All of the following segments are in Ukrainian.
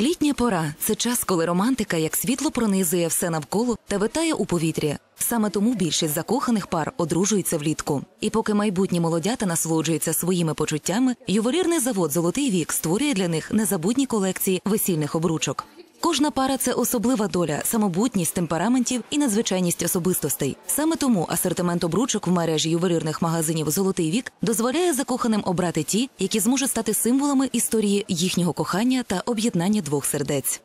Літня пора це час, коли романтика як світло пронизує все навколо та витає у повітрі. Саме тому більшість закоханих пар одружуються влітку. І поки майбутні молодята насолоджуються своїми почуттями, ювелірний завод Золотий вік створює для них незабутні колекції весільних обручок. Кожна пара це особлива доля, самобутність темпераментів і надзвичайність особистостей. Саме тому асортимент обручок в мережі ювелірних магазинів Золотий вік дозволяє закоханим обрати ті, які зможуть стати символами історії їхнього кохання та об'єднання двох сердець.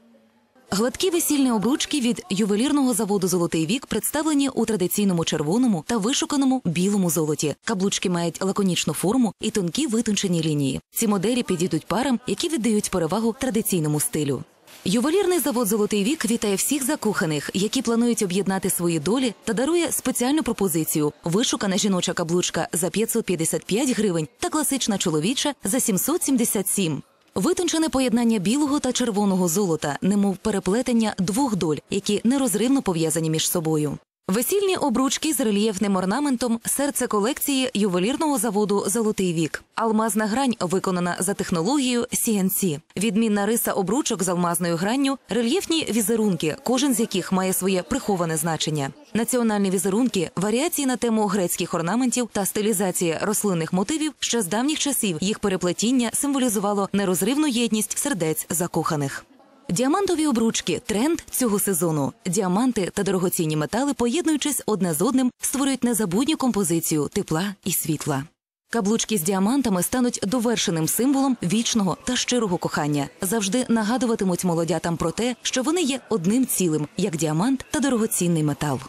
Гладкі весільні обручки від ювелірного заводу Золотий вік представлені у традиційному червоному та вишуканому білому золоті. Каблучки мають лаконічну форму і тонкі витончені лінії. Ці моделі підійдуть парам, які віддають перевагу традиційному стилю. Ювелірний завод Золотий вік вітає всіх закоханих, які планують об'єднати свої долі та дарує спеціальну пропозицію: вишукана жіноча каблучка за 555 гривень та класична чоловіча за 777. Витончене поєднання білого та червоного золота, немов переплетення двох доль, які нерозривно пов'язані між собою. Весільні обручки з рельєфним орнаментом серце колекції ювелірного заводу Золотий вік. Алмазна грань виконана за технологією CNC. Відмінна риса обручок з алмазною гранню, рельєфні візерунки, кожен з яких має своє приховане значення. Національні візерунки, варіації на тему грецьких орнаментів та стилізація рослинних мотивів ще з давніх часів їх переплетіння символізувало нерозривну єдність сердець закоханих. Діамантові обручки тренд цього сезону. Діаманти та дорогоцінні метали, поєднуючись одне з одним, створюють незабутню композицію тепла і світла. Каблучки з діамантами стануть довершеним символом вічного та щирого кохання. Завжди нагадуватимуть молодятам про те, що вони є одним цілим, як діамант та дорогоцінний метал.